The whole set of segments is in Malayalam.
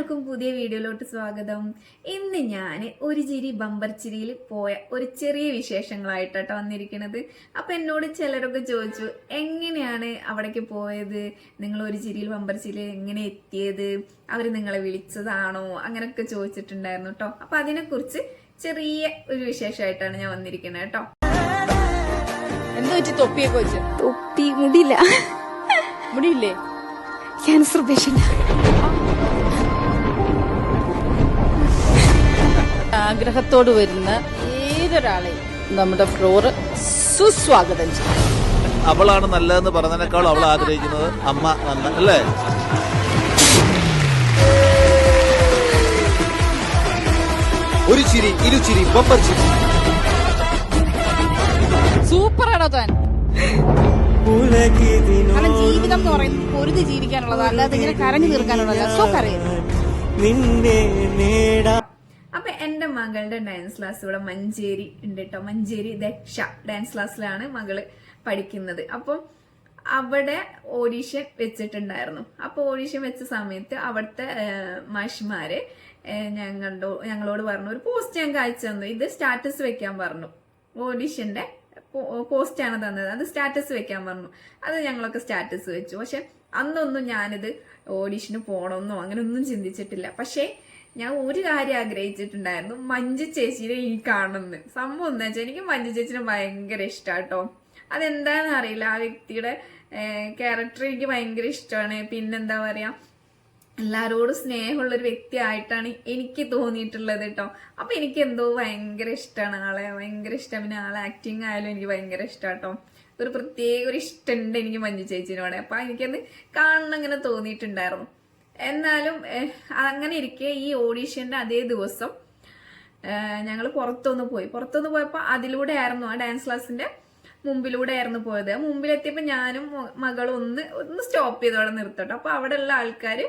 എല്ലാവർക്കും പുതിയ വീഡിയോയിലോട്ട് സ്വാഗതം. ഇന്ന് ഞാൻ ഒരു ചിരി ബമ്പർ ചിരിയിൽ പോയ ഒരു ചെറിയ വിശേഷങ്ങളായിട്ടാണ് വന്നിരിക്കുന്നത് അപ്പം എന്നോട് ചിലരൊക്കെ ചോദിച്ചു എങ്ങനെയാണ് അവിടേക്ക് പോയത്? നിങ്ങൾ ഒരു ചിരിയിൽ ബമ്പർ ചിരിയിൽ എങ്ങനെ എത്തിയത്? അവർ നിങ്ങളെ വിളിച്ചതാണോ? അങ്ങനെയൊക്കെ ചോദിച്ചിട്ടുണ്ടായിരുന്നു കേട്ടോ അപ്പം അതിനെക്കുറിച്ച് ചെറിയ ഒരു വിശേഷമായിട്ടാണ് ഞാൻ വന്നിരിക്കുന്നത് കേട്ടോ എന്താ വെച്ച് തൊപ്പിയൊക്കെ തൊപ്പി മുടിയില്ല. മുടിയില്ലേ? ക്യാൻസർ പേഷ്യന്റ് ആഗ്രഹത്തോട് വരുന്ന ഏതൊരാളെയും നമ്മുടെ ഫ്ലോറ് സുസ്വാഗതം ചെയ്യും. അവളാണ് നല്ലതെന്ന് പറഞ്ഞതിനേക്കാൾ അവൾ ആഗ്രഹിക്കുന്നത് അമ്മ നല്ല അല്ലേ? ഒരു ചിരി ഇരുചിരി ബമ്പർ ചിരി. സൂപ്പർ സൂപ്പറാണോ താൻ? കാരണം ജീവിതം എന്ന് പറയുന്നത് പൊരുതി ജീവിക്കാനുള്ളതാണ് അല്ലാതെ ഇങ്ങനെ കരഞ്ഞു തീർക്കാനുള്ളതല്ല. സോ കരയുന്നു. അപ്പൊ എന്റെ മകളുടെ ഡാൻസ് ക്ലാസ് ഇവിടെ മഞ്ചേരി ഉണ്ട് കേട്ടോ മഞ്ചേരി ദക്ഷ ഡാൻസ് ക്ലാസ്സിലാണ് മകൾ പഠിക്കുന്നത്. അപ്പം അവിടെ ഓഡീഷൻ വെച്ചിട്ടുണ്ടായിരുന്നു. അപ്പോൾ ഓഡീഷൻ വെച്ച സമയത്ത് അവിടുത്തെ മാഷിമാര് ഞങ്ങളുടെ ഞങ്ങളോട് പറഞ്ഞു ഒരു പോസ്റ്റ് ഞങ്ങൾക്ക് അയച്ചു തന്നു. ഇത് സ്റ്റാറ്റസ് വെക്കാൻ പറഞ്ഞു. ഓഡീഷന്റെ പോസ്റ്റാണ് തന്നത്. അത് സ്റ്റാറ്റസ് വെക്കാൻ പറഞ്ഞു. അത് ഞങ്ങളൊക്കെ സ്റ്റാറ്റസ് വെച്ചു. പക്ഷെ അന്നൊന്നും ഞാനിത് ഓഡീഷന് പോകണമെന്നോ അങ്ങനെ ഒന്നും ചിന്തിച്ചിട്ടില്ല. പക്ഷേ ഞാൻ ഒരു കാര്യം ആഗ്രഹിച്ചിട്ടുണ്ടായിരുന്നു മഞ്ജു ചേച്ചിനെ ഈ കാണുന്നത് സംഭവം എന്താ വെച്ചാൽ എനിക്ക് മഞ്ജു ചേച്ചിനെ ഭയങ്കര ഇഷ്ടാട്ടോ. അതെന്താണെന്ന് അറിയില്ല. ആ വ്യക്തിയുടെ ക്യാരക്ടർ എനിക്ക് ഭയങ്കര ഇഷ്ടമാണ് പിന്നെന്താ പറയാ എല്ലാരോടും സ്നേഹമുള്ള ഒരു വ്യക്തിയായിട്ടാണ് എനിക്ക് തോന്നിയിട്ടുള്ളത് കേട്ടോ അപ്പൊ എനിക്ക് എന്തോ ഭയങ്കര ഇഷ്ടമാണ് ആളെ. ഭയങ്കര ഇഷ്ടം. പിന്നെ ആളെ ആക്ടിങ് ആയാലും എനിക്ക് ഭയങ്കര ഇഷ്ടാട്ടോ. ഒരു പ്രത്യേക ഒരു ഇഷ്ടമുണ്ട് എനിക്ക് മഞ്ജു ചേച്ചിനോട്. അപ്പൊ എനിക്കത് കാണണം ഇങ്ങനെ തോന്നിയിട്ടുണ്ടായിരുന്നു. എന്നാലും അങ്ങനെ ഇരിക്കെ ഈ ഓഡീഷന്റെ അതേ ദിവസം ഞങ്ങൾ പുറത്തൊന്ന് പോയി. പുറത്തൊന്ന് പോയപ്പോൾ അതിലൂടെ ആയിരുന്നു ആ ഡാൻസ് ക്ലാസ്സിന്റെ മുമ്പിലൂടെ ആയിരുന്നു പോയത്. മുമ്പിലെത്തിയപ്പോൾ ഞാനും മകളും ഒന്ന് ഒന്ന് സ്റ്റോപ്പ് ചെയ്തോടെ അവിടെ അപ്പോൾ അപ്പൊ അവിടെ ഉള്ള ആൾക്കാർ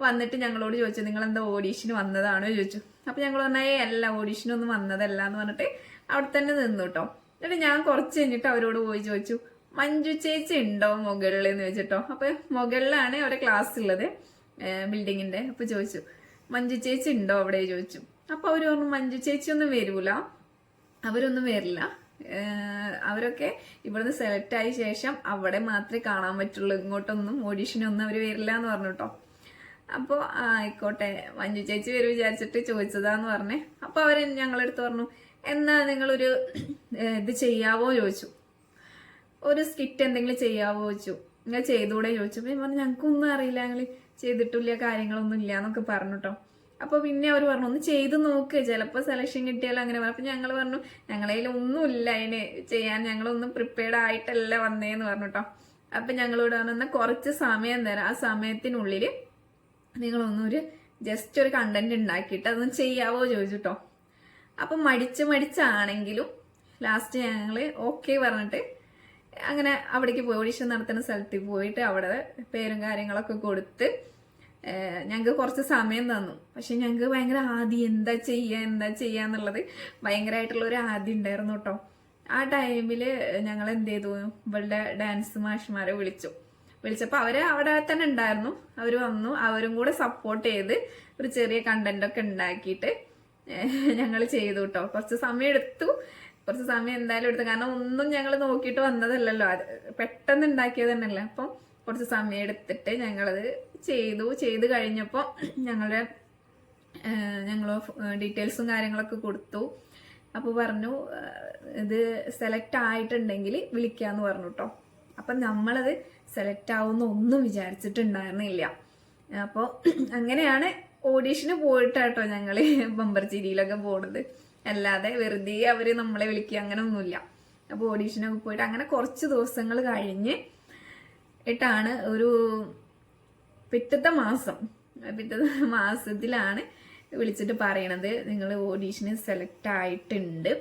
വന്നിട്ട് ഞങ്ങളോട് ചോദിച്ചു നിങ്ങൾ എന്താ ഓഡീഷന് വന്നതാണോ? ചോദിച്ചു. അപ്പോൾ ഞങ്ങൾ പറഞ്ഞാൽ "ഏയ് അല്ല ഓഡീഷനൊന്നും വന്നതല്ല എന്ന് പറഞ്ഞിട്ട് അവിടെ തന്നെ നിന്നു കേട്ടോ. എന്നിട്ട് ഞാൻ കുറച്ച് കഴിഞ്ഞിട്ട് അവരോട് പോയി ചോദിച്ചു മഞ്ജു ചേച്ചി ഉണ്ടോ മുകളിൽ? എന്ന് ചോദിച്ചിട്ടോ അപ്പോൾ മുകളിലാണ് അവരെ ക്ലാസ് ഉള്ളത് ബിൽഡിങ്ങിന്റെ അപ്പൊ ചോദിച്ചു മഞ്ജു ചേച്ചി ഉണ്ടോ അവിടെ? ചോദിച്ചു. അപ്പൊ അവർ പറഞ്ഞു മഞ്ജു ചേച്ചി ഒന്നും വരൂല. അവരൊന്നും വരില്ല. അവരൊക്കെ ഇവിടുന്ന് സെലക്ട് ആയ ശേഷം അവിടെ മാത്രമേ കാണാൻ പറ്റുള്ളൂ. ഇങ്ങോട്ടൊന്നും ഓഡീഷനൊന്നും അവർ വരില്ല എന്ന് പറഞ്ഞു കേട്ടോ അപ്പോൾ ആയിക്കോട്ടെ. മഞ്ജു ചേച്ചി വരും വിചാരിച്ചിട്ട് ചോദിച്ചതാന്ന് പറഞ്ഞേ. അപ്പോൾ അവർ ഞങ്ങളെടുത്ത് പറഞ്ഞു എന്നാ നിങ്ങളൊരു ഇത് ചെയ്യാവോ? ചോദിച്ചു. ഒരു സ്കിറ്റ് എന്തെങ്കിലും ചെയ്യാവോ? ചോദിച്ചു. നിങ്ങൾ ചെയ്തുകൂടെ? ചോദിച്ചു. അപ്പം പറഞ്ഞു ഞങ്ങൾക്കൊന്നും അറിയില്ല ഞങ്ങൾ ചെയ്തിട്ടില്ല കാര്യങ്ങളൊന്നും ഇല്ല എന്നൊക്കെ പറഞ്ഞു കേട്ടോ അപ്പോൾ പിന്നെ അവർ പറഞ്ഞു ഒന്ന് ചെയ്ത് നോക്ക്. ചിലപ്പോൾ സെലക്ഷൻ കിട്ടിയാലും? അങ്ങനെ പറഞ്ഞു. അപ്പോൾ ഞങ്ങൾ പറഞ്ഞു ഞങ്ങളതിൽ ഒന്നുമില്ല അതിന്. ചെയ്യാൻ ഞങ്ങളൊന്നും പ്രിപ്പയർഡ് ആയിട്ടല്ല വന്നേന്ന് പറഞ്ഞു കേട്ടോ അപ്പം ഞങ്ങളോട് പറഞ്ഞു എന്നാൽ കുറച്ച് സമയം തരാം. ആ സമയത്തിനുള്ളിൽ നിങ്ങളൊന്നൊരു ജസ്റ്റ് ഒരു കണ്ടന്റ് ഉണ്ടാക്കിയിട്ട് അതൊന്നും ചെയ്യാവോ? ചോദിച്ചു കേട്ടോ അപ്പം മടിച്ച് മടിച്ചാണെങ്കിലും ലാസ്റ്റ് ഞങ്ങൾ ഓക്കെ പറഞ്ഞിട്ട് അങ്ങനെ അവിടേക്ക് പോയി ഓഡിഷൻ നടത്തുന്ന സ്ഥലത്ത് പോയിട്ട് അവിടെ പേരും കാര്യങ്ങളൊക്കെ കൊടുത്ത് ഞങ്ങൾക്ക് കുറച്ച് സമയം തന്നു. പക്ഷെ ഞങ്ങൾക്ക് ഭയങ്കര ആദ്യം എന്താ ചെയ്യുക എന്താ ചെയ്യുക എന്നുള്ളത് ഭയങ്കരമായിട്ടുള്ള ഒരു ആദ്യം ഉണ്ടായിരുന്നു കേട്ടോ ആ ടൈമിൽ ഞങ്ങൾ എന്ത് ചെയ്തു? ഇവളുടെ ഡാൻസ് മാഷ്മാരെ വിളിച്ചു. വിളിച്ചപ്പോൾ അവർ അവിടെ തന്നെ ഉണ്ടായിരുന്നു. അവർ വന്നു. അവരും കൂടെ സപ്പോർട്ട് ചെയ്ത് ഒരു ചെറിയ കണ്ടന്റ് ഒക്കെ ഉണ്ടാക്കിയിട്ട് ഞങ്ങൾ ചെയ്തു കേട്ടോ കുറച്ച് സമയം എടുത്തു. കുറച്ച് സമയം എന്തായാലും എടുത്തു കാരണം ഒന്നും ഞങ്ങൾ നോക്കിയിട്ട് വന്നതല്ലല്ലോ. പെട്ടെന്ന് ഉണ്ടാക്കിയത് തന്നെയല്ലേ. അപ്പം കുറച്ച് സമയം എടുത്തിട്ട് ഞങ്ങളത് ചെയ്തു. ചെയ്ത് കഴിഞ്ഞപ്പോൾ ഞങ്ങളുടെ ഞങ്ങൾ ഡീറ്റെയിൽസും കാര്യങ്ങളൊക്കെ കൊടുത്തു. അപ്പോൾ പറഞ്ഞു ഇത് സെലക്ട് ആയിട്ടുണ്ടെങ്കിൽ വിളിക്കാമെന്ന് പറഞ്ഞു കേട്ടോ അപ്പം നമ്മളത് സെലക്ട് ആവുമെന്ന് ഒന്നും വിചാരിച്ചിട്ടുണ്ടായിരുന്നില്ല. അപ്പോൾ അങ്ങനെയാണ് ഓഡീഷന് പോയിട്ടാട്ടോ ഞങ്ങൾ ബമ്പർ ചിരിയിലൊക്കെ പോണത്. അല്ലാതെ വെറുതെ അവർ നമ്മളെ വിളിക്കുക അങ്ങനെ ഒന്നുമില്ല അപ്പോൾ ഓഡീഷനൊക്കെ പോയിട്ട് അങ്ങനെ കുറച്ച് ദിവസങ്ങൾ കഴിഞ്ഞ് ഇട്ടാണ് ഒരു പിറ്റത്തെ മാസം പിറ്റത്തെ മാസത്തിലാണ് വിളിച്ചിട്ട് പറയണത്. നിങ്ങൾ ഓഡീഷന് സെലക്ട് ആയിട്ടുണ്ട്.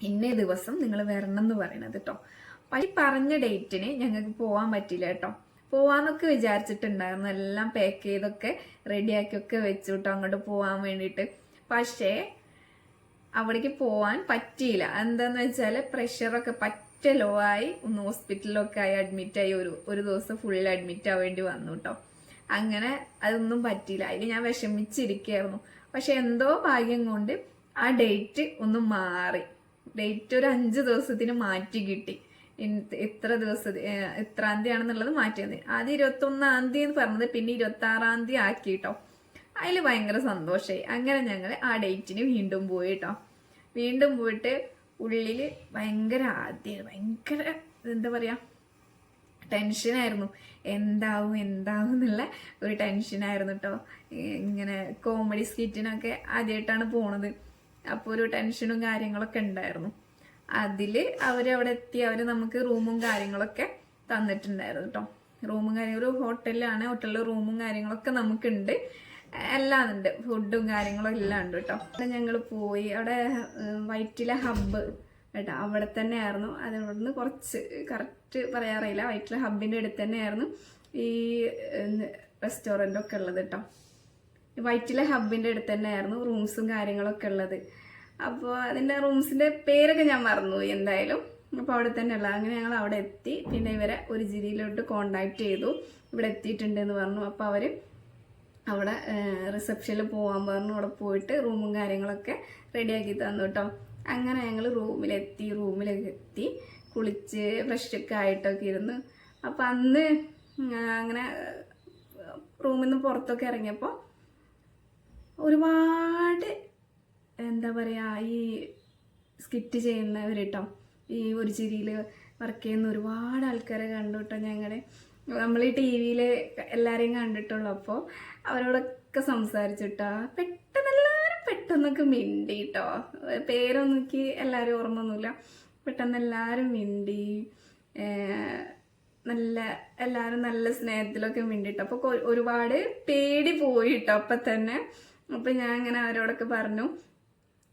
ഇന്നേ ദിവസം നിങ്ങൾ വരണം എന്ന് പറയണത് കേട്ടോ അപ്പം ഈ പറഞ്ഞ ഡേറ്റിന് ഞങ്ങൾക്ക് പോകാൻ പറ്റില്ല കേട്ടോ പോവാന്നൊക്കെ വിചാരിച്ചിട്ടുണ്ടായിരുന്നു. എല്ലാം പാക്ക് ചെയ്തൊക്കെ റെഡിയാക്കിയൊക്കെ വെച്ചു കേട്ടോ അങ്ങോട്ട് പോകാൻ വേണ്ടിയിട്ട്. പക്ഷേ അവിടേക്ക് പോവാൻ പറ്റിയില്ല. എന്താന്ന് വെച്ചാൽ പ്രഷറൊക്കെ പറ്റ ലോ ആയി ഒന്ന് ഹോസ്പിറ്റലിലൊക്കെ ആയി അഡ്മിറ്റ് ആയി ഒരു ഒരു ദിവസം ഫുൾ അഡ്മിറ്റ് ആവേണ്ടി വന്നു കേട്ടോ അങ്ങനെ അതൊന്നും പറ്റിയില്ല. അതിൽ ഞാൻ വിഷമിച്ചിരിക്കുകയായിരുന്നു പക്ഷെ എന്തോ ഭാഗ്യം കൊണ്ട് ആ ഡേറ്റ് ഒന്ന് മാറി. ഡേറ്റ് ഒരു അഞ്ച് ദിവസത്തിന് മാറ്റി കിട്ടി. എത്ര ദിവസം എത്രാം തീയതി ആണെന്നുള്ളത് മാറ്റിയത് ആദ്യം ഇരുപത്തൊന്നാം തീയതി എന്ന് പറഞ്ഞത് പിന്നെ ഇരുപത്തി ആറാം തീയതി ആക്കി കേട്ടോ അതിൽ ഭയങ്കര സന്തോഷമായി അങ്ങനെ ഞങ്ങൾ ആ ഡേറ്റിന് വീണ്ടും പോയി കേട്ടോ വീണ്ടും പോയിട്ട് ഉള്ളിൽ ഭയങ്കര ആദ്യം ഭയങ്കര എന്താ പറയുക ടെൻഷനായിരുന്നു. എന്താവും എന്താവും എന്നുള്ള ഒരു ടെൻഷനായിരുന്നു കേട്ടോ ഇങ്ങനെ കോമഡി സ്കിറ്റിനൊക്കെ ആദ്യമായിട്ടാണ് പോണത്. അപ്പോൾ ഒരു ടെൻഷനും കാര്യങ്ങളൊക്കെ ഉണ്ടായിരുന്നു. അതിൽ അവരവിടെ എത്തി അവർ നമുക്ക് റൂമും കാര്യങ്ങളൊക്കെ തന്നിട്ടുണ്ടായിരുന്നു കേട്ടോ റൂമും കാര്യങ്ങളും ഒരു ഹോട്ടലിലാണ് ഹോട്ടലിൽ റൂമും കാര്യങ്ങളൊക്കെ നമുക്കുണ്ട്. എല്ലാം ഉണ്ട് ഫുഡും കാര്യങ്ങളും എല്ലാം ഉണ്ട് കേട്ടോ ഞങ്ങൾ പോയി. അവിടെ വൈറ്റിലെ ഹബ്ബ് കേട്ടോ. അവിടെ തന്നെ ആയിരുന്നു അതിവിടുന്ന് കുറച്ച് കറക്റ്റ് പറയാറില്ല വൈറ്റില ഹബ്ബിന്റെ അടുത്ത് തന്നെയായിരുന്നു ഈ റെസ്റ്റോറന്റ് ഒക്കെ ഉള്ളത് കേട്ടോ വൈറ്റില ഹബ്ബിന്റെ അടുത്ത് തന്നെയായിരുന്നു റൂംസും കാര്യങ്ങളൊക്കെ ഉള്ളത്. അപ്പോൾ അതിന്റെ റൂംസിന്റെ പേരൊക്കെ ഞാൻ മറന്നുപോയി എന്തായാലും. അപ്പോൾ അവിടെ തന്നെ ഉള്ളത് അങ്ങനെ ഞങ്ങൾ അവിടെ എത്തി. പിന്നെ ഇവരെ ഒരു ജില്ലയിലോട്ട് കോണ്ടാക്ട് ചെയ്തു. ഇവിടെ എത്തിയിട്ടുണ്ടെന്ന് പറഞ്ഞു. അപ്പോൾ അവർ അവിടെ റിസപ്ഷനിൽ പോകാൻ പറഞ്ഞു. അവിടെ പോയിട്ട് റൂമും കാര്യങ്ങളൊക്കെ റെഡിയാക്കി തന്നു കേട്ടോ അങ്ങനെ ഞങ്ങൾ റൂമിലെത്തി റൂമിലൊക്കെ എത്തി കുളിച്ച് ഫ്രഷൊക്കെ ആയിട്ടൊക്കെ ഇരുന്ന്. അപ്പം അന്ന് അങ്ങനെ റൂമിൽ നിന്ന് പുറത്തൊക്കെ ഇറങ്ങിയപ്പോൾ ഒരുപാട് എന്താ പറയുക ഈ സ്കിറ്റ് ചെയ്യുന്നവർ കേട്ടോ ഈ ഒരു ചിരിയിൽ വർക്ക് ചെയ്യുന്ന ഒരുപാട് ആൾക്കാരെ കണ്ടു കേട്ടോ ഞങ്ങളുടെ നമ്മൾ ഈ ടി വിയിൽ എല്ലാവരെയും കണ്ടിട്ടുള്ളൂ അപ്പോൾ അവരോടൊക്കെ സംസാരിച്ചിട്ടോ പെട്ടെന്ന് എല്ലാവരും പെട്ടെന്നൊക്കെ മിണ്ടി കേട്ടോ പേരൊന്നും എനിക്ക് എല്ലാവരും ഓർമ്മയൊന്നുമില്ല പെട്ടെന്ന് എല്ലാവരും മിണ്ടി നല്ല എല്ലാവരും നല്ല സ്നേഹത്തിലൊക്കെ മിണ്ടിട്ടോ. അപ്പോൾ ഒരുപാട് പേടി പോയിട്ടോ അപ്പം തന്നെ അപ്പം ഞാൻ ഇങ്ങനെ അവരോടൊക്കെ പറഞ്ഞു.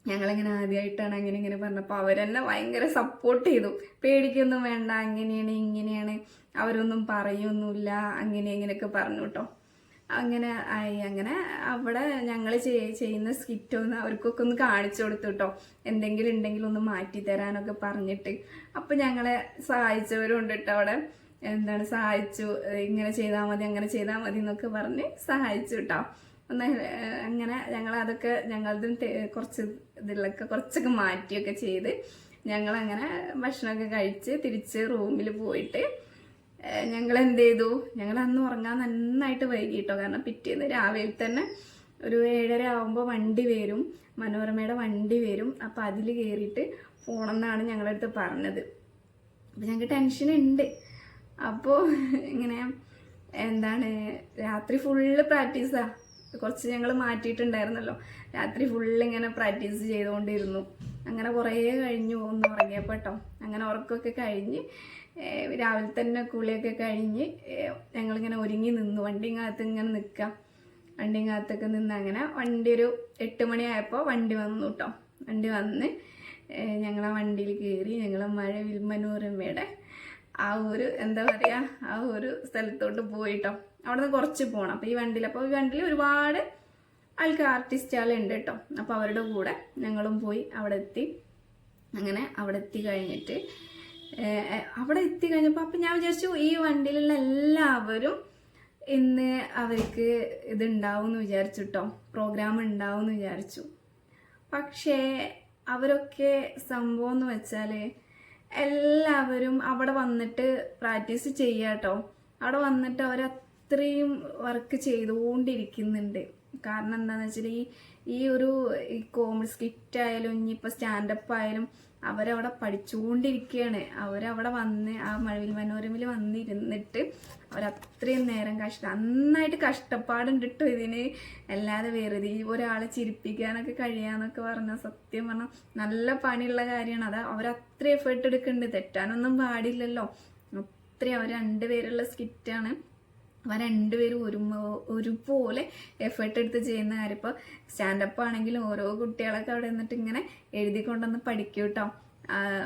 ഞങ്ങളിങ്ങനെ ആദ്യമായിട്ടാണ് അങ്ങനെ ഇങ്ങനെ പറഞ്ഞപ്പോൾ അവരെന്നെ ഭയങ്കര സപ്പോർട്ട് ചെയ്തു. പേടിക്കൊന്നും വേണ്ട അങ്ങനെയാണ് ഇങ്ങനെയാണ്. അവരൊന്നും പറയൊന്നുമില്ല അങ്ങനെ ഇങ്ങനെയൊക്കെ പറഞ്ഞു കേട്ടോ. അങ്ങനെ ആയി. അങ്ങനെ അവിടെ ഞങ്ങൾ ചെയ്യുന്ന സ്കിറ്റ് ഒന്ന് അവർക്കൊക്കെ ഒന്ന് കാണിച്ചു കൊടുത്തു കേട്ടോ. എന്തെങ്കിലും ഉണ്ടെങ്കിൽ ഒന്ന് മാറ്റി തരാനൊക്കെ പറഞ്ഞിട്ട്. അപ്പം ഞങ്ങളെ സഹായിച്ചവരും ഉണ്ട് കേട്ടോ അവിടെ. എന്താണ് സഹായിച്ചു ഇങ്ങനെ ചെയ്താൽ മതി അങ്ങനെ ചെയ്താൽ മതി എന്നൊക്കെ പറഞ്ഞ് സഹായിച്ചു കേട്ടോ. ഒന്ന് അങ്ങനെ ഞങ്ങൾ അതൊക്കെ ഞങ്ങളതും കുറച്ച് ഇതിലൊക്കെ കുറച്ചൊക്കെ മാറ്റിയൊക്കെ ചെയ്ത് ഞങ്ങളങ്ങനെ ഭക്ഷണമൊക്കെ കഴിച്ച് തിരിച്ച് റൂമിൽ പോയിട്ട് ഞങ്ങൾ എന്ത് ചെയ്തു ഞങ്ങൾ അന്ന് ഉറങ്ങാൻ നന്നായിട്ട് വൈകിട്ടോ. കാരണം പിറ്റേന്ന് രാവിലെ തന്നെ ഒരു ഏഴര ആകുമ്പോൾ വണ്ടി വരും. മനോരമയുടെ വണ്ടി വരും. അപ്പോൾ അതിൽ കയറിയിട്ട് പോകണമെന്നാണ് ഞങ്ങളുടെ അടുത്ത് പറഞ്ഞത്. അപ്പം ഞങ്ങൾക്ക് ടെൻഷൻ ഉണ്ട് അപ്പോൾ ഇങ്ങനെ എന്താണ് രാത്രി ഫുള്ള് പ്രാക്ടീസാണ് കുറച്ച് ഞങ്ങൾ മാറ്റിയിട്ടുണ്ടായിരുന്നല്ലോ. രാത്രി ഫുള്ള് ഇങ്ങനെ പ്രാക്ടീസ് ചെയ്തുകൊണ്ടിരുന്നു. അങ്ങനെ കുറേ കഴിഞ്ഞു ഒന്ന് ഉറങ്ങിയപ്പോൾ അങ്ങനെ ഉറക്കമൊക്കെ കഴിഞ്ഞ് രാവിലെ തന്നെ കുളിയൊക്കെ കഴിഞ്ഞ് ഞങ്ങളിങ്ങനെ ഒരുങ്ങി നിന്നു. വണ്ടിക്കകത്ത് ഇങ്ങനെ നിൽക്കാം വണ്ടിക്കകത്തൊക്കെ നിന്ന് അങ്ങനെ വണ്ടി ഒരു എട്ട് മണിയായപ്പോൾ വണ്ടി വന്നു കേട്ടോ വണ്ടി വന്ന് ഞങ്ങളെ വണ്ടിയിൽ കയറി ഞങ്ങൾ മഴ വിൽമനോരമ്മയുടെ ആ ഒരു എന്താ പറയുക ആ ഒരു സ്ഥലത്തോട്ട് പോയിട്ടോ അവിടെ നിന്ന് കുറച്ച് പോകണം അപ്പോൾ ഈ വണ്ടിയിൽ അപ്പോൾ ഈ വണ്ടിയിൽ ഒരുപാട് ആൾക്കാർ ആർട്ടിസ്റ്റുകളുണ്ട് കേട്ടോ. അപ്പോൾ അവരുടെ കൂടെ ഞങ്ങളും പോയി അവിടെ എത്തി. അങ്ങനെ അവിടെ എത്തി കഴിഞ്ഞിട്ട് അവിടെ എത്തി കഴിഞ്ഞപ്പോൾ അപ്പം ഞാൻ വിചാരിച്ചു ഈ വണ്ടിയിലുള്ള എല്ലാവരും ഇന്ന് അവർക്ക് ഇതുണ്ടാവും എന്ന് വിചാരിച്ചു കേട്ടോ പ്രോഗ്രാം ഉണ്ടാവും എന്ന് വിചാരിച്ചു. പക്ഷേ അവരൊക്കെ സംഭവം എന്ന് വെച്ചാൽ എല്ലാവരും അവിടെ വന്നിട്ട് പ്രാക്ടീസ് ചെയ്യാട്ടോ. അവിടെ വന്നിട്ട് അവരത്രയും വർക്ക് ചെയ്തുകൊണ്ടിരിക്കുന്നുണ്ട്. കാരണം എന്താണെന്ന് വെച്ചാൽ ഈ ഈ ഒരു കോമഡി സ്കിറ്റ് ആയാലും ഇനിയിപ്പോൾ സ്റ്റാൻഡപ്പ് ആയാലും അവരവിടെ പഠിച്ചുകൊണ്ടിരിക്കുകയാണ് അവരവിടെ വന്ന് ആ മഴവിൽ മനോരമയിൽ വന്നിരുന്നിട്ട് അവരത്രയും നേരം കഷ്ട നന്നായിട്ട് കഷ്ടപ്പാടുണ്ട് ഇതിന്. അല്ലാതെ വെറുതെ ഒരാളെ ചിരിപ്പിക്കാനൊക്കെ കഴിയാന്നൊക്കെ പറഞ്ഞാൽ സത്യം പറഞ്ഞാൽ നല്ല പണിയുള്ള കാര്യമാണ്. അത് അവരത്ര എഫേർട്ട് എടുക്കുന്നുണ്ട് തെറ്റാനൊന്നും പാടില്ലല്ലോ. അത്രയും അവർ രണ്ടുപേരുള്ള സ്കിറ്റാണ് അവർ രണ്ടുപേരും ഒരു ഒരുപോലെ എഫേർട്ട് എടുത്ത് ചെയ്യുന്ന കാര്യം. ഇപ്പോൾ സ്റ്റാൻഡപ്പ് ആണെങ്കിലും ഓരോ കുട്ടികളൊക്കെ അവിടെ നിന്നിട്ട് ഇങ്ങനെ എഴുതിക്കൊണ്ടൊന്ന് പഠിക്കും കേട്ടോ.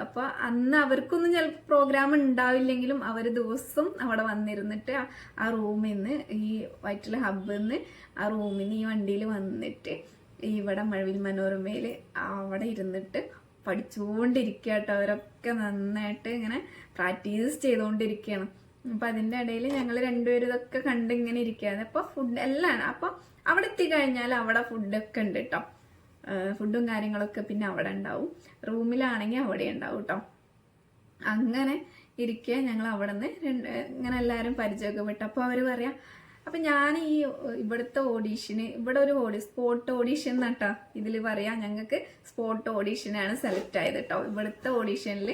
അപ്പോൾ അന്ന് അവർക്കൊന്നും ചിലപ്പോൾ പ്രോഗ്രാം ഉണ്ടാവില്ലെങ്കിലും അവർ ദിവസം അവിടെ വന്നിരുന്നിട്ട് ആ റൂമിൽ നിന്ന് ഈ വൈറ്റിൽ ഹബ്ബിൽ നിന്ന് ആ റൂമിൽ നിന്ന് ഈ വണ്ടിയിൽ വന്നിട്ട് ഇവിടെ മഴവിൽ മനോരമയിൽ അവിടെ ഇരുന്നിട്ട് പഠിച്ചുകൊണ്ടിരിക്കുക കേട്ടോ. അവരൊക്കെ നന്നായിട്ട് ഇങ്ങനെ പ്രാക്ടീസ് ചെയ്തുകൊണ്ടിരിക്കുകയാണ്. അപ്പൊ അതിന്റെ ഇടയിൽ ഞങ്ങൾ രണ്ടുപേരും ഇതൊക്കെ കണ്ട് ഇങ്ങനെ ഇരിക്കുകയാണ് അപ്പൊ ഫുഡ് എല്ലാം അപ്പൊ അവിടെ എത്തിക്കഴിഞ്ഞാൽ അവിടെ ഫുഡൊക്കെ ഉണ്ട് കേട്ടോ ഫുഡും കാര്യങ്ങളൊക്കെ പിന്നെ അവിടെ ഉണ്ടാവും. റൂമിലാണെങ്കിൽ അവിടെ ഉണ്ടാവും കേട്ടോ അങ്ങനെ ഇരിക്കുക ഞങ്ങൾ അവിടെ നിന്ന് രണ്ട് ഇങ്ങനെ എല്ലാവരും പരിചയമൊക്കെ വിട്ടു അപ്പോൾ അവർ പറയാം അപ്പം ഞാൻ ഈ ഇവിടുത്തെ ഓഡീഷന് ഇവിടെ ഒരു ഓഡി സ്പോട്ട് ഓഡീഷൻ എന്നാട്ടോ ഇതിൽ പറയാം ഞങ്ങൾക്ക് സ്പോട്ട് ഓഡീഷനാണ് സെലക്ട് ആയത് കേട്ടോ ഇവിടുത്തെ ഓഡീഷനിൽ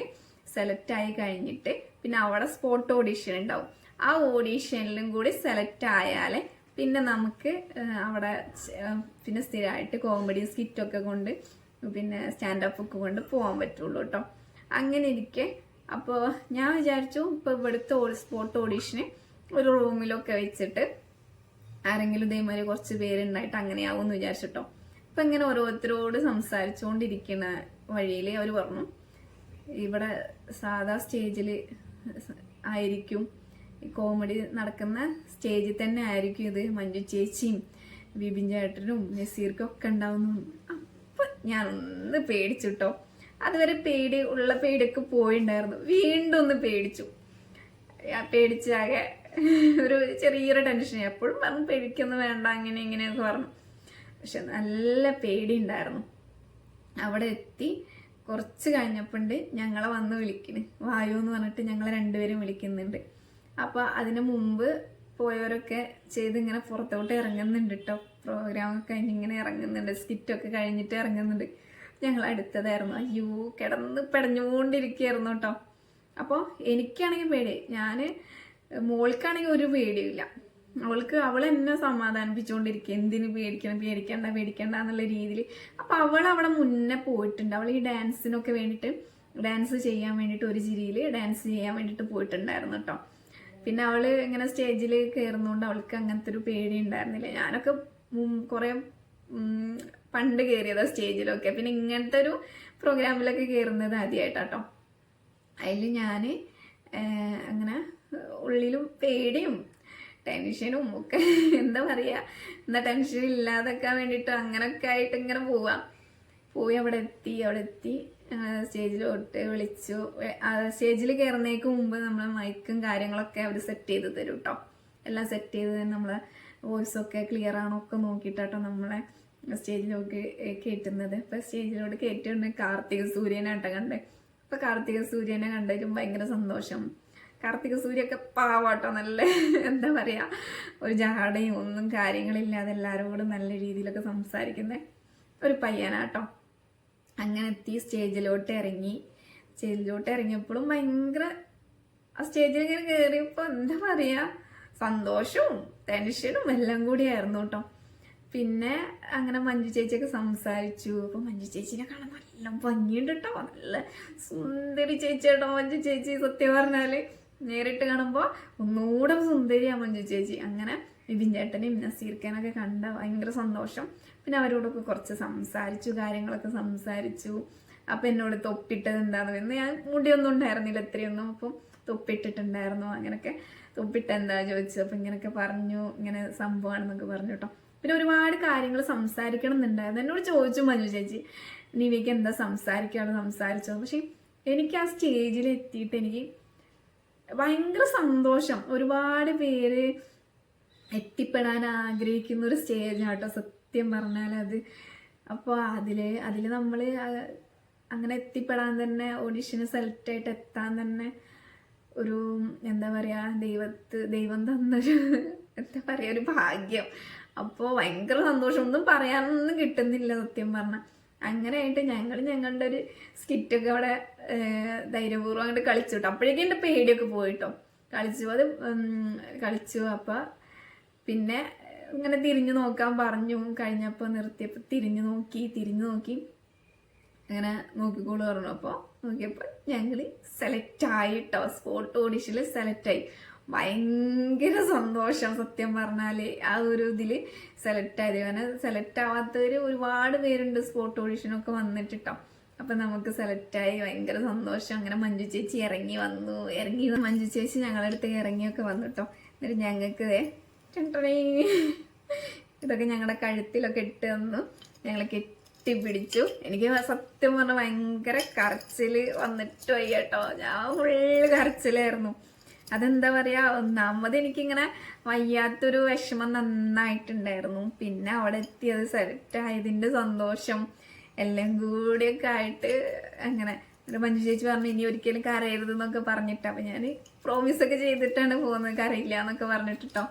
സെലക്ട് ആയി കഴിഞ്ഞിട്ട് പിന്നെ അവിടെ സ്പോട്ട് ഓഡീഷൻ ഉണ്ടാവും. ആ ഓഡീഷനിലും കൂടി സെലക്ട് ആയാലേ പിന്നെ നമുക്ക് അവിടെ പിന്നെ സ്ഥിരമായിട്ട് കോമഡി സ്കിറ്റൊക്കെ കൊണ്ട് പിന്നെ സ്റ്റാൻഡപ്പ് ഒക്കെ കൊണ്ട് പോകാൻ പറ്റുള്ളൂ കേട്ടോ. അങ്ങനെ ഇരിക്കെ. അപ്പോൾ ഞാൻ വിചാരിച്ചു ഇപ്പോൾ ഇവിടുത്തെ സ്പോട്ട് ഓഡീഷന് ഒരു റൂമിലൊക്കെ വെച്ചിട്ട് ആരെങ്കിലും ഇതേമാതിരി കുറച്ച് പേരുണ്ടായിട്ട് അങ്ങനെയാവും എന്ന് വിചാരിച്ചിട്ടോ അപ്പം ഇങ്ങനെ ഓരോരുത്തരോട് സംസാരിച്ചുകൊണ്ടിരിക്കുന്ന വഴിയിൽ അവർ പറഞ്ഞു. ഇവിടെ സാധാ സ്റ്റേജിൽ ആയിരിക്കും. കോമഡി നടക്കുന്ന സ്റ്റേജിൽ തന്നെ ആയിരിക്കും ഇത്. മഞ്ജു ചേച്ചിയും ബിബിൻ ചേട്ടനും നസീർക്കും ഒക്കെ ഉണ്ടാവുന്നു. അപ്പൊ ഞാൻ ഒന്ന് പേടിച്ചു കേട്ടോ അതുവരെ പേടി ഉള്ള പേടിയൊക്കെ പോയിണ്ടായിരുന്നു. വീണ്ടും ഒന്ന് പേടിച്ചു. പേടിച്ചാകെ ഒരു ചെറിയൊരു ടെൻഷൻ എപ്പോഴും പറഞ്ഞു പേടിക്കൊന്നും വേണ്ട അങ്ങനെ ഇങ്ങനെയൊക്കെ പറഞ്ഞു. പക്ഷെ നല്ല പേടി ഉണ്ടായിരുന്നു അവിടെ എത്തി. കുറച്ച് കഴിഞ്ഞപ്പോണ്ട് ഞങ്ങളെ വന്ന് വിളിക്കണ്. വായു എന്ന് പറഞ്ഞിട്ട് ഞങ്ങളെ രണ്ടുപേരും വിളിക്കുന്നുണ്ട്. അപ്പോൾ അതിന് മുമ്പ് പോയവരൊക്കെ ചെയ്ത് ഇങ്ങനെ പുറത്തോട്ട് ഇറങ്ങുന്നുണ്ട് കേട്ടോ പ്രോഗ്രാമൊക്കെ കഴിഞ്ഞ് ഇങ്ങനെ ഇറങ്ങുന്നുണ്ട്. സ്കിറ്റൊക്കെ കഴിഞ്ഞിട്ട് ഇറങ്ങുന്നുണ്ട്. ഞങ്ങൾ അടുത്തതായിരുന്നു. അയ്യോ കിടന്ന് പെടഞ്ഞുകൊണ്ടിരിക്കുകയായിരുന്നു കേട്ടോ അപ്പോൾ എനിക്കാണെങ്കിൽ പേടി. ഞാൻ മോൾക്കാണെങ്കിൽ ഒരു പേടിയില്ല അവൾക്ക് അവൾ എന്നെ സമാധാനിപ്പിച്ചുകൊണ്ടിരിക്കുക എന്തിന് പേടിക്കണം പേടിക്കണ്ട പേടിക്കണ്ട എന്നുള്ള രീതിയിൽ അപ്പോൾ അവൾ അവിടെ മുന്നേ പോയിട്ടുണ്ട്. അവൾ ഈ ഡാൻസിനൊക്കെ വേണ്ടിയിട്ട് ഡാൻസ് ചെയ്യാൻ വേണ്ടിയിട്ട് ഒരു ചിരിയിൽ ഡാൻസ് ചെയ്യാൻ വേണ്ടിയിട്ട് പോയിട്ടുണ്ടായിരുന്നു കേട്ടോ പിന്നെ അവൾ ഇങ്ങനെ സ്റ്റേജിൽ കയറുന്നതുകൊണ്ട് അവൾക്ക് അങ്ങനത്തെ ഒരു പേടി ഉണ്ടായിരുന്നില്ല. ഞാനൊക്കെ കുറെ പണ്ട് കയറിയതാ സ്റ്റേജിലൊക്കെ. പിന്നെ ഇങ്ങനത്തെ ഒരു പ്രോഗ്രാമിലൊക്കെ കയറുന്നത് ആദ്യമായിട്ടാട്ടോ അതിൽ ഞാൻ അങ്ങനെ ഉള്ളിലും പേടിയും ടെൻഷനും ഒക്കെ. എന്താ പറയുക എന്താ ടെൻഷൻ ഇല്ലാതെക്കാൻ വേണ്ടിയിട്ട് അങ്ങനൊക്കെ ആയിട്ട് ഇങ്ങനെ പോവാം. പോയി അവിടെ എത്തി അവിടെ എത്തി. സ്റ്റേജിലോട്ട് വിളിച്ചു. സ്റ്റേജിൽ കയറുന്നേക്ക് മുമ്പ് നമ്മൾ മൈക്കും കാര്യങ്ങളൊക്കെ അവർ സെറ്റ് ചെയ്ത് തരും കേട്ടോ എല്ലാം സെറ്റ് ചെയ്ത് നമ്മളെ വോയിസൊക്കെ ക്ലിയർ ആണോ ഒക്കെ നോക്കിയിട്ടാട്ടോ നമ്മളെ സ്റ്റേജിലോട്ട് കയറ്റുന്നത് ഇപ്പം സ്റ്റേജിലോട്ട് കയറ്റിയുണ്ട് കാർത്തിക സൂര്യനാട്ടോ കണ്ടേ. ഇപ്പം കാർത്തിക സൂര്യനെ കണ്ടതിലും ഭയങ്കര സന്തോഷം. കാർത്തിക സൂര്യൊക്കെ പാവാട്ടോ നല്ല എന്താ പറയുക ഒരു ജാടയും ഒന്നും കാര്യങ്ങളില്ലാതെ എല്ലാവരോടും നല്ല രീതിയിലൊക്കെ സംസാരിക്കുന്ന. ഒരു പയ്യനാട്ടോ. അങ്ങനെ എത്തി സ്റ്റേജിലോട്ട് ഇറങ്ങി. സ്റ്റേജിലോട്ട് ഇറങ്ങിയപ്പോഴും ഭയങ്കര ആ സ്റ്റേജിൽ ഇങ്ങനെ കയറിയപ്പോൾ എന്താ പറയുക സന്തോഷവും ടെൻഷനും എല്ലാം കൂടിയായിരുന്നു കേട്ടോ. പിന്നെ അങ്ങനെ മഞ്ജു ചേച്ചിയൊക്കെ സംസാരിച്ചു. അപ്പോൾ മഞ്ജു ചേച്ചിനെ കാണാൻ നല്ല ഭംഗിയുണ്ട് കേട്ടോ. നല്ല സുന്ദരി ചേച്ചി കേട്ടോ മഞ്ജു ചേച്ചി സത്യം പറഞ്ഞാൽ നേരിട്ട് കാണുമ്പോൾ ഒന്നുകൂടെ സുന്ദരിയാണ് മഞ്ജു ചേച്ചി. അങ്ങനെ വിപിൻ ചേട്ടനെയും നസീർക്കാനൊക്കെ കണ്ട ഭയങ്കര സന്തോഷം. പിന്നെ അവരോടൊക്കെ കുറച്ച് സംസാരിച്ചു കാര്യങ്ങളൊക്കെ സംസാരിച്ചു. അപ്പം എന്നോട് തൊപ്പിട്ടത് എന്താണെന്ന് എന്ന് ഞാൻ മുടിയൊന്നും ഉണ്ടായിരുന്നില്ല എത്രയൊന്നും അപ്പം തൊപ്പിട്ടിട്ടുണ്ടായിരുന്നു അങ്ങനെയൊക്കെ. തൊപ്പിട്ട് എന്താ ചോദിച്ചു അപ്പം ഇങ്ങനെയൊക്കെ പറഞ്ഞു ഇങ്ങനെ സംഭവമാണെന്നൊക്കെ പറഞ്ഞു കേട്ടോ. പിന്നെ ഒരുപാട് കാര്യങ്ങൾ സംസാരിക്കണം എന്നുണ്ടായിരുന്നു എന്നോട് ചോദിച്ചു മഞ്ജു ചേച്ചി നിവിക്ക് എന്താ സംസാരിക്കാണ് സംസാരിച്ചോ. പക്ഷേ എനിക്ക് ആ സ്റ്റേജിൽ എത്തിയിട്ട് എനിക്ക് ഭയങ്കര സന്തോഷം. ഒരുപാട് പേര് എത്തിപ്പെടാൻ ആഗ്രഹിക്കുന്ന ഒരു സ്റ്റേജാണ് കേട്ടോ സത്യം പറഞ്ഞാൽ അത്. അപ്പോൾ അതിൽ അതിൽ നമ്മൾ അങ്ങനെ എത്തിപ്പെടാൻ തന്നെ ഓഡിഷന് സെലക്ട് ആയിട്ട് എത്താൻ തന്നെ ഒരു എന്താ പറയുക ദൈവത്ത് ദൈവം തന്നൊരു എന്താ പറയുക ഒരു ഭാഗ്യം. അപ്പോൾ ഭയങ്കര സന്തോഷം. ഒന്നും പറയാനൊന്നും കിട്ടുന്നില്ല സത്യം പറഞ്ഞാൽ അങ്ങനെ ആയിട്ട് ഞങ്ങൾ ഞങ്ങളുടെ ഒരു സ്കിറ്റൊക്കെ അവിടെ ധൈര്യപൂർവം അങ്ങോട്ട് കളിച്ചു കേട്ടോ അപ്പോഴേക്കും എന്റെ പേടിയൊക്കെ പോയിട്ടോ. കളിച്ചു. അത് കളിച്ചു. അപ്പോൾ പിന്നെ ഇങ്ങനെ തിരിഞ്ഞു നോക്കാൻ പറഞ്ഞു. കഴിഞ്ഞപ്പോൾ നിർത്തിയപ്പോൾ തിരിഞ്ഞു നോക്കി തിരിഞ്ഞു നോക്കി. അങ്ങനെ നോക്കിക്കോളൂ പറഞ്ഞു. അപ്പോൾ നോക്കിയപ്പോൾ ഞങ്ങൾ സെലക്ട് ആയിട്ടോ. സ്പോർട്ട് ഓഡിഷനിൽ സെലക്ട് ആയി. ഭയങ്കര സന്തോഷം സത്യം പറഞ്ഞാൽ ആ ഒരു ഇതിൽ സെലക്ട് ആയത്. കാരണം സെലക്ട് ആവാത്തവർ ഒരുപാട് പേരുണ്ട് സ്പോട്ട് ഓഡിഷനൊക്കെ വന്നിട്ടിട്ടോ. അപ്പം നമുക്ക് സെലക്ട് ആയി ഭയങ്കര സന്തോഷം. അങ്ങനെ മഞ്ജു ചേച്ചി ഇറങ്ങി വന്നു. ഇറങ്ങി മഞ്ജു ചേച്ചി ഞങ്ങളുടെ അടുത്ത് ഇറങ്ങിയൊക്കെ വന്നു കേട്ടോ എന്നിട്ട് ഞങ്ങൾക്ക് ഇതൊക്കെ ഞങ്ങളുടെ കഴുത്തിലൊക്കെ ഇട്ട് തന്നു. ഞങ്ങളെ കെട്ടിപ്പിടിച്ചു. എനിക്ക് സത്യം പറഞ്ഞാൽ ഭയങ്കര കരച്ചിൽ വന്നിട്ട് വയ്യ കേട്ടോ ഞാൻ ഫുള്ള് കരച്ചിലായിരുന്നു. അതെന്താ പറയാ ഒന്നാമത് എനിക്കിങ്ങനെ വയ്യാത്തൊരു വിഷമം നന്നായിട്ടുണ്ടായിരുന്നു. പിന്നെ അവിടെ എത്തിയത് സെലക്ട് ആയതിന്റെ സന്തോഷം. എല്ലാം കൂടിയൊക്കെ ആയിട്ട് അങ്ങനെ ഒരു മഞ്ജു ചേച്ചി പറഞ്ഞു ഇനി ഒരിക്കലും കരയരുത് എന്നൊക്കെ പറഞ്ഞിട്ട്. അപ്പൊ ഞാൻ പ്രോമിസ് ഒക്കെ ചെയ്തിട്ടാണ് പോകുന്നത്. കരയില്ല എന്നൊക്കെ പറഞ്ഞിട്ടോ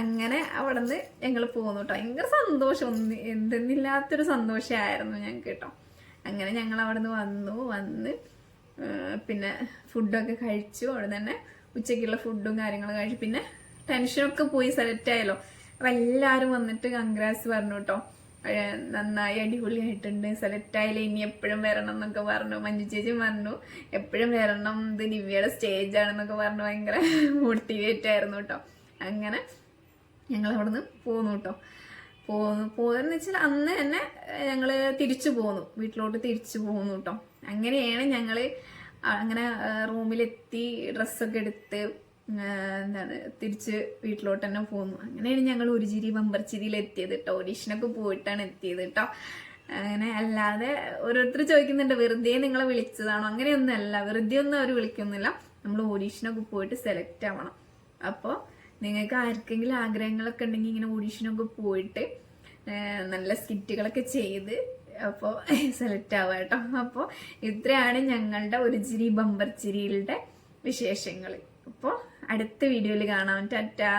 അങ്ങനെ അവിടെ നിന്ന് ഞങ്ങൾ പോന്നു കേട്ടോ ഭയങ്കര സന്തോഷം. ഒന്ന് എന്തെന്നില്ലാത്തൊരു സന്തോഷമായിരുന്നു ഞങ്ങൾക്ക് കേട്ടോ അങ്ങനെ ഞങ്ങൾ അവിടെ നിന്ന് വന്നു വന്ന് പിന്നെ ഫുഡൊക്കെ കഴിച്ചു. അവിടെ തന്നെ ഉച്ചയ്ക്കുള്ള ഫുഡും കാര്യങ്ങളും കഴിച്ചു പിന്നെ ടെൻഷനൊക്കെ പോയി സെലക്ട് ആയല്ലോ. അപ്പം എല്ലാവരും വന്നിട്ട് കൺഗ്രാസ് പറഞ്ഞു കേട്ടോ നന്നായി അടിപൊളിയായിട്ടുണ്ട്. സെലക്ട് ആയില്ല? ഇനി എപ്പോഴും വരണം എന്നൊക്കെ പറഞ്ഞു. മഞ്ജു ചേച്ചി പറഞ്ഞു. എപ്പോഴും വരണം. ഇത് നിവ്യയുടെ സ്റ്റേജ് ആണെന്നൊക്കെ പറഞ്ഞു. ഭയങ്കര മോട്ടിവേറ്റ് ആയിരുന്നു കേട്ടോ അങ്ങനെ ഞങ്ങൾ അവിടുന്ന് പോന്നു കേട്ടോ പോന്നു. പോയെന്ന് വെച്ചാൽ അന്ന് തന്നെ ഞങ്ങൾ തിരിച്ചു പോന്നു. വീട്ടിലോട്ട് തിരിച്ചു പോന്നു കേട്ടോ അങ്ങനെയാണ് ഞങ്ങൾ അങ്ങനെ റൂമിലെത്തി ഡ്രസ്സൊക്കെ എടുത്ത് എന്താണ് തിരിച്ച് വീട്ടിലോട്ട് തന്നെ പോന്നു. അങ്ങനെയാണ് ഞങ്ങൾ ഒരു ചിരി ബമ്പർ ചിരിയിൽ എത്തിയത് കേട്ടോ ഓഡീഷനൊക്കെ പോയിട്ടാണ് എത്തിയത് കേട്ടോ അങ്ങനെ അല്ലാതെ ഓരോരുത്തർ ചോദിക്കുന്നുണ്ട് വെറുതെ നിങ്ങളെ വിളിച്ചതാണോ? അങ്ങനെയൊന്നുമല്ല വെറുതെ ഒന്നും അവർ വിളിക്കുന്നില്ല നമ്മൾ ഓഡീഷനൊക്കെ പോയിട്ട് സെലക്ട് ആവണം. അപ്പോൾ നിങ്ങൾക്ക് ആർക്കെങ്കിലും ആഗ്രഹങ്ങളൊക്കെ ഉണ്ടെങ്കിൽ ഇങ്ങനെ ഓഡീഷനൊക്കെ പോയിട്ട് നല്ല സ്കിറ്റുകളൊക്കെ ചെയ്ത് അപ്പോൾ സെലക്ട് ആവുക കേട്ടോ. അപ്പോൾ ഇത്രയാണ് ഞങ്ങളുടെ ഒരു ചിരി ബമ്പർ ചിരിയിലെ വിശേഷങ്ങൾ അപ്പോൾ അടുത്ത വീഡിയോയിൽ കാണാം. ടാറ്റാ.